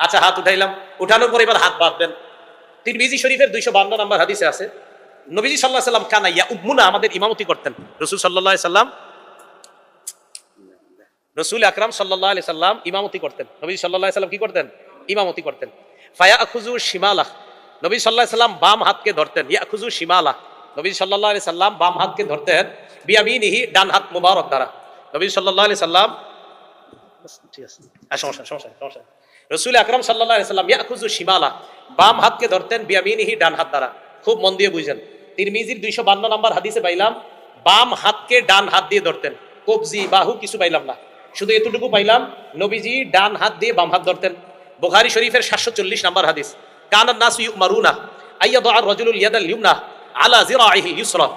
আচ্ছা হাত উঠাইলাম। উঠানোর পর এবার হাত বাঁধবেন তিরমিজি শরীফের দুইশো বান্ন নম্বর হাদিসে আছে, নবীজি সাল্লাহ সাল্লাম কানা ইয়া উম্মুনা আমাদের ইমামতি করতেন। রসুল সাল্লাহ সাল্লাম, রসুল আকরাম সাল্লাহ আলি সাল্লাম ইমামতি করতেন। নবী সাল্লাহ সাল্লাম কি করতেন? ইমামতি করতেন। ফায়া আখুজু শিমালাহ নবী সাল্লাহ সাল্লাম বাম হাতকে ধরতেন। ইয়া খুজু শিমালাহ নবী সাল্লাহ আলি সাল্লাম বাম হাতকে ধরতেন। বিয়ামিনিহি, ডান হাত মুবারক দ্বারা। নবী সাল্লাহ আলি সাল্লাম ঠিক আছে সমস্যা সমস্যা সমস্যা। রসুল আকরাম সাল্লাহ সাল্লাম ইয়া খুজু শিমালা, বাম হাতকে ধরতেন বিয়ামিনিহি, ডান হাত দ্বারা খুব মন দিয়ে বুঝেন। তিরমিজির দুইশো বান্ন নম্বর হাদিসে পাইলাম, বাম হাতকে ডান হাত দিয়ে ধরতেন। কবজি, বাহু কিছু পাইলাম না। শুধু এতটুকু পাইলাম, নবীজি ডান হাত দিয়ে বাম হাত ধরতেন। বুখারি শরীফের সাতশো চল্লিশ নম্বর হাদিস কানান নাস মারুনা আইয়াদ আর রজুল ইয়াদাল ইউমনা আলা জিরাইহি ইউসরা।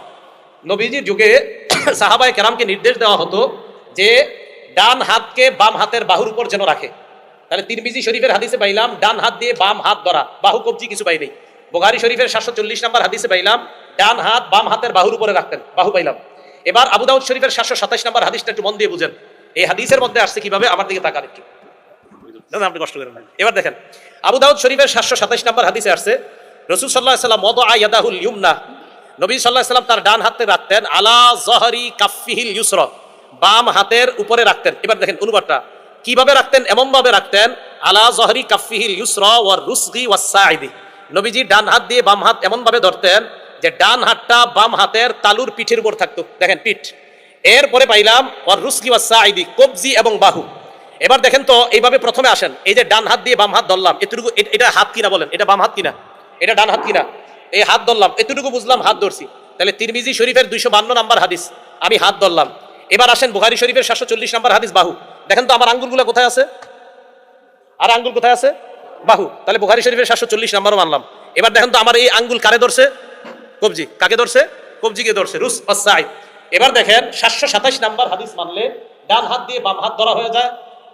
নবীজির যুগে সাহাবায়ে কেরামকে নির্দেশ দেওয়া হতো যে, ডান হাতকে বাম হাতের বাহুর উপর যেন রাখে। তাহলে তিরমিজি শরীফের হাদিসে পাইলাম, ডান হাত দিয়ে বাম হাত ধরা, বাহু কবজি কিছু পাই নেই। বুখারি শরীফের সাতশো চল্লিশ নম্বর হাদিসে পাইলাম, ডান হাত বাম হাতের বাহুর উপরে রাখতেন, বাহু পাইলাম। এবার আবু শরীফের সাতশো সাতাশ নম্বর হাদিসটা একটু মন দিয়ে বুঝেন। এই হাদিসের মধ্যে আসছে কীভাবে? আমার দিকে তাকান একটু। আপনি কষ্ট করেন এবার দেখেন, আবু শরীফের সাতশো সাতাশ নম্বর হাদিসে আসছে, রসুল সাল্লাহ সাল্লাম মদ আয়াদাহুল ইউমনা, নবী সাল্লাহ সাল্লাম তার ডান হাতে রাখতেন, আলা জহরি কাফিহিল ইউসর, বাম হাতের উপরে রাখতেন। এবার দেখেন অনুবাদটা কীভাবে রাখতেন? এমন ভাবে রাখতেন, আলা জহরি কাফিহিল ইউসর রুসগি নবীজি ডান হাত দিয়ে বাম হাত এমন ভাবে ধরতেন যে ডান হাতটা বাম হাতের তালুর পিঠের উপর থাকতো। দেখেন পিঠ। এরপরে পাইলাম ওয়ার রুসগি ওয়াসাইদি কবজি এবং বাহু। এবার দেখেন তো, এইভাবে প্রথমে আসেন। এই যে ডান হাত দিয়ে বাম হাত ধরলাম, এতটুকু এটা হাত কিনা বলেন? এটা বাম হাত কিনা? এটা ডান হাত কিনা? এই হাত ধরলাম, এতটুকু বুঝলাম হাত ধরছি। তাহলে তিরমিজি শরীফের দুইশো বান্ন নাম্বার হাদিস, আমি হাত ধরলাম। এবার আসেন বুখারি শরীফের সাতশো চল্লিশ নাম্বার হাদিস, বাহু। দেখেন তো আমার আঙ্গুলগুলো কোথায় আছে? আর আঙ্গুল কোথায় আছে? বাহু, তাহলে বুখারি শরীফের সাতশো চল্লিশ নাম্বারও মানলাম। এবার দেখেন তো আমার এই আঙ্গুল কারে ধরছে? কবজি, কাকে ধরছে? কবজিকে ধরছে, রুস অসাই এবার দেখেন, সাতশো সাতাশ নাম্বার হাদিস মানলে ডান হাত দিয়ে বাম হাত ধরা হয়ে যায়,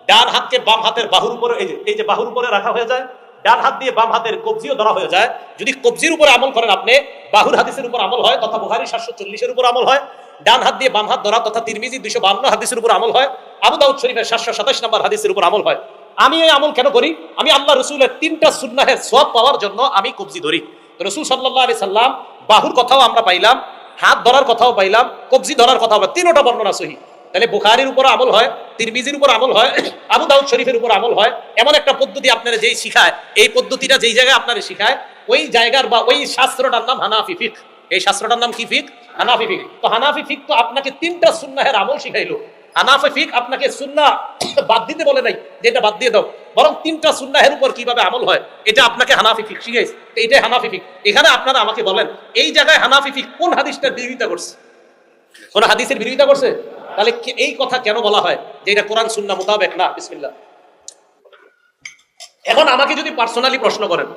ডান হাতকে বাম হাতের বাহুর উপরে, এই যে এই যে বাহুর উপরে রাখা হয়ে যায়, ডান হাত দিয়ে বাম হাতের কবজিও ধরা হয়ে যায়। যদি কবজির উপরে আমল করেন আপনি, বাহুর হাদিসের উপর আমল হয়, তথা বুখারি সাতশো চল্লিশের উপর আমল হয়, ডান হাত দিয়ে বাম হাত ধরা, তথা তিরমিজি দুইশো বান্ন হাদিসের উপর আমল হয় আবু দাউদ শরীফের সাতশো সাতাশ নম্বর হাদিসের উপর আমল হয়। আমি এই আমল কেন করি? আমি আল্লাহ রসুলের তিনটা সুন্নাহের সব পাওয়ার জন্য আমি কবজি ধরি। রসুল সাল্লাহ আলি সাল্লাম বাহুর কথাও আমরা পাইলাম, হাত ধরার কথাও পাইলাম, কবজি ধরার কথাও তিনোটা বর্ণনা সহি। তাহলে বুখারির উপর আমল হয়, তিরমিজির উপর আমল হয়, আবু দাউদ শরীফের উপর আমল হয়, এমন একটা পদ্ধতি আপনারা যেই শিখায়, এই পদ্ধতিটা যেই জায়গায় আপনারা শিখায়, ওই জায়গার বা ওই শাস্ত্রটার নাম হানাফি ফিক। এই শাস্ত্রটার নাম কি ফিক? হানাফি ফিক। তো হানাফি ফিক তো আপনাকে তিনটা সুন্নাহের আমল শিখাইলো। হানাফি ফিক আপনাকে সুন্না বাদ দিতে বলে নাই যে এটা বাদ দিয়ে দাও। বরং তিনটা সুন্নাহের উপর কীভাবে আমল হয়, এটা আপনাকে হানাফি ফিক এটাই হানাফি ফিক এখানে আপনারা আমাকে বলেন, এই জায়গায় হানাফি ফিক কোন হাদিসটার বিরোধিতা করছে? কোন হাদিসের বিরোধিতা করছে? তাহলে এই কথা কেন বলা হয় যে এটা কোরআন সুন্না মোতাবেক না? বিসমিল্লাহ। এখন আমাকে যদি পার্সোনালি প্রশ্ন করেন,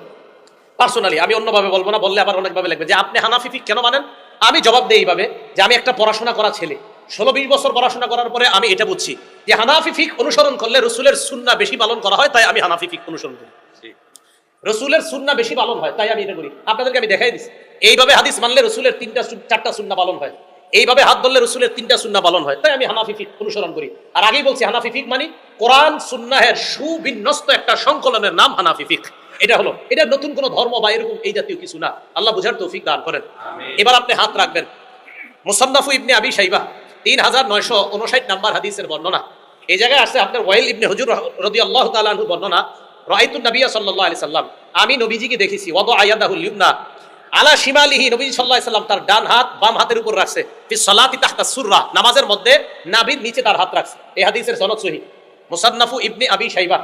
পার্সোনালি, আমি অন্যভাবে বলব না, বললে আবার অনেকভাবে লাগবে যে আপনি হানাফি ফিক কেন মানেন? আমি জবাব দিই এইভাবে যে আমি একটা পড়াশোনা করা ছেলে। ষোলো বিশ বছর পড়াশোনা করার পরে আমি এটা বুঝছি যে হানাফি ফিক অনুসরণ করলে রসুলের সুন্না বেশি পালন করা হয় তাই আমি হানাফি ফিক অনুসরণ করি। রসুলের সুন্না বেশি পালন হয় তাই আমি এটা করি। আপনাদেরকে আমি দেখাই দিচ্ছি। এইভাবে হাদিস মানলে রসুলের তিনটা চারটা সুন্না পালন হয়। এইভাবে হাত ধরলে রসুলের তিনটা সুন্না পালন হয় তাই আমি হানাফি ফিক অনুসরণ করি। আর আগেই বলছি হানাফি ফিক মানে কোরআন সুন্নাহের সুবিন্যস্ত একটা সংকলনের নাম হানাফি ফিক। এটা হলো এটা নতুন কোন ধর্ম বা এরকম এই জাতীয় কিছু না। আল্লাহ বুঝার তৌফিক দান করেন। এবার আপনি হাত রাখবেন। মুসান্নাফু ইবনে আবি সাইবা তিন হাজার নয়শো উনষাট নাম্বার হাদিসের বর্ণনা। এই জায়গায় আসছে আপনার ওয়াইল ইবনে হুজুর রদি আল্লাহ বর্ণনা। রাইতুন নবিয়া সাল্লাহ আলি সাল্লাম। আমি নবীজিকে দেখেছি, ওয়াদ আয়াদাহুল আলা শিমালিহি নবীজি সাল্লাহ সাল্লাম তার ডান হাত বাম হাতের উপর রাখছে। সলাতি তাহতা সুররা। নামাজের মধ্যে নাবির নিচে তার হাত রাখছে। এই হাদিসের সনদ সহি। মুসান্নাফু ইবনে আবি সাইবা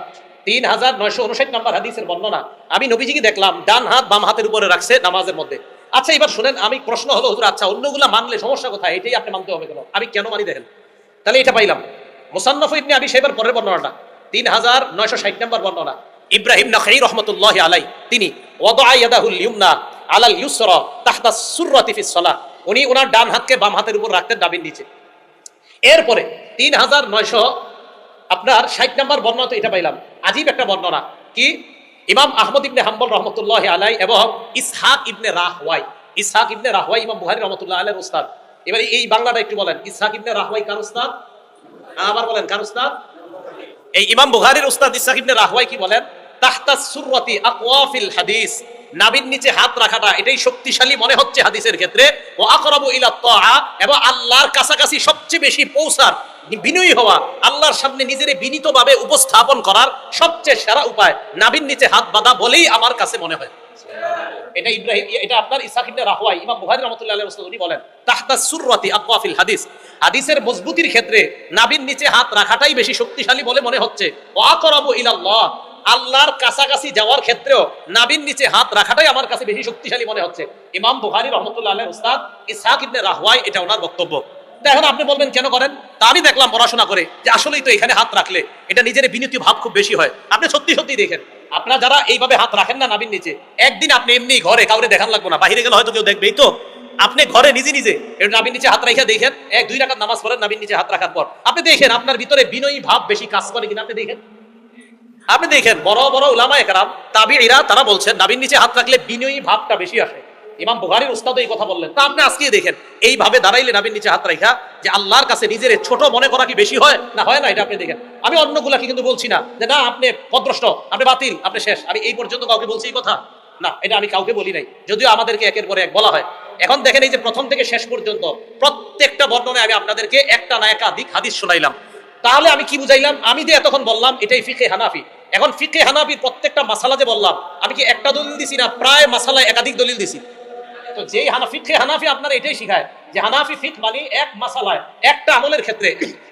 তিন হাজার নয়শো উনষাট নাম্বার হাদিসের বর্ণনা। আমি নবীজিকে দেখলাম, ডান হাত বাম হাতের উপরে রাখছে নামাজের মধ্যে। আচ্ছা এবার শুনেন, আমি প্রশ্ন হলো, হুজুর আচ্ছা অন্যগুলা মানলে সমস্যা কোথায়? এটাই আপনি মানতে হবে কেন? আমি কেন মানি দেখেন? তাহলে এটা পাইলাম। মুসান্নফ ইবনে আবি সাহেবের পরের বর্ণনাটা। তিন হাজার নয়শো ষাট নম্বর বর্ণনা। ইব্রাহিম নখী রহমতুল্লাহ আলাই তিনি ওয়াদা ইয়াদাহুল ইউমনা আলাল ইউসরা তাহতা সুররাতি ফিস সালাহ উনি ওনার ডান হাতকে বাম হাতের উপর রাখতেন ডাবির নিচে। এরপরে তিন হাজার নয়শো আপনার ষাট নম্বর বর্ণনা তো এটা পাইলাম। আজীব একটা বর্ণনা। কি? ইমাম আহমদ ইবনে হাম্বল রহমতুল্লাহ আলাই এবং ইসহাক ইবনে রাহওয়াই। ইসহাক ইবনে রাহওয়াই, ইমাম বুহারি রহমতুল্লাহ আলের উস্তাদ এবার এই বাংলাটা একটু বলেন। ইসহাক ইবনে রাহওয়াই কার উস্তাদ আবার বলেন, কার উস্তাদ এই ইমাম বুহারির উস্তাদ ইসহাক ইবনে রাহওয়াই কি বলেন? তাহতা সুররাতি আকওয়াফিল হাদিস। নাবির নিচে হাত রাখাটা, এটাই শক্তিশালী মনে হচ্ছে হাদিসের ক্ষেত্রে। ও আকরাবু ইলা তাআ এবং আল্লাহর কাছাকাছি সবচেয়ে বেশি পৌঁছার, বিনয়ী হওয়া, আল্লাহর সামনে নিজের বিনীতভাবে উপস্থাপন করার সবচেয়ে সেরা উপায়। নাবির নিচে হাত বাঁধা বলেই আমার কাছে মনে হয়। এটা ইব্রাহিম, এটা আপনার ইসাক ইবনে রাহওয়াই ইমাম বুখারী রাহমাতুল্লাহি আলাইহি উনি বলেন, তাহতা সুররাতি আকওয়াফিল হাদিস। হাদিসের মজবুতির ক্ষেত্রে নাবির নিচে হাত রাখাটাই বেশি শক্তিশালী বলে মনে হচ্ছে। ওয়া আকরাবু ইলাল্লাহ আল্লাহর কাছাকাছি যাওয়ার ক্ষেত্রেও নাবির নিচে হাত রাখাটাই আমার কাছে বেশি শক্তিশালী মনে হচ্ছে। ইমাম বুখারী রহমতুল্লাহ আলাইহি উস্তাদ ইসহাক ইবনে রাহওয়াই এটা ওনার বক্তব্য। এখন আপনি বলবেন, কেন করেন? তা আমি দেখলাম পড়াশোনা করে যে আসলেই তো এখানে হাত রাখলে এটা নিজের বিনীতি ভাব খুব বেশি হয়। আপনি সত্যি সত্যি দেখেন, আপনারা যারা এইভাবে হাত রাখেন না নাবির নিচে, একদিন আপনি এমনি ঘরে কাউরে দেখান লাগবো না, বাইরে গেলে হয়তো কেউ দেখবেই তো। আপনি ঘরে নিজে নিজে একটু নাবির নিচে হাত রাখা দেখেন, এক দুই রাখাত নামাজ পড়েন, নাবির নিচে হাত রাখার পর। আপনি দেখেন, আপনার ভিতরে বিনয়ী ভাব বেশি কাজ করে কিনা, আপনি দেখেন? আপনি দেখেন, বড় বড় উলামা একরাম তাবিঈরা তারা বলছেন, নাবির নিচে হাত রাখলে বিনয়ী ভাবটা বেশি আসে। ইমাম বুখারীর উস্তাদ এই কথা বললেন। তা আপনি আজকে দেখেন, এইভাবে দাঁড়াইলে নাবির নিচে হাত রাখা যে আল্লাহর কাছে নিজের ছোট মনে করা কি বেশি হয়? না হয় না, এটা আপনি দেখেন। আমি অন্যগুলাকে কিন্তু বলছি না যে, না, আপনি পদ্রষ্ট আপনি বাতিল, আপনি শেষ। আমি এই পর্যন্ত কাউকে বলছি এই কথা? না, এটা আমি কাউকে বলি নাই। যদিও আমাদেরকে একের পরে এক বলা হয়। এখন দেখেন এই যে প্রথম থেকে শেষ পর্যন্ত প্রত্যেকটা বর্ণনায় আমি আপনাদেরকে একটা না একাধিক হাদিস শোনাইলাম। তাহলে আমি কি বুঝাইলাম? আমি যে এতক্ষণ বললাম, এটাই ফিকে হানাফি। এখন ফিকে হানাফির প্রত্যেকটা মাসালা যে বললাম, আমি কি একটা দলিল দিছি না? প্রায় মাসালায় একাধিক দলিল দিছি। তো যেই হানা ফিকে হানাফি আপনারা এটাই শিখায় যে হানাফি ফিক মানে এক মাসালায়, একটা আমলের ক্ষেত্রে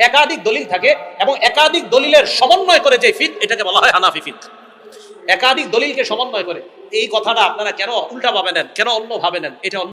একাধিক দলিল থাকে এবং একাধিক দলিলের সমন্বয় করে যে ফিক, এটাকে বলা হয় হানাফি ফিক। একাধিক দলিলকে সমন্বয় করে। এই কথাটা আপনারা কেন উল্টা ভাবে নেন? কেন অন্য ভাবে নেন? এটা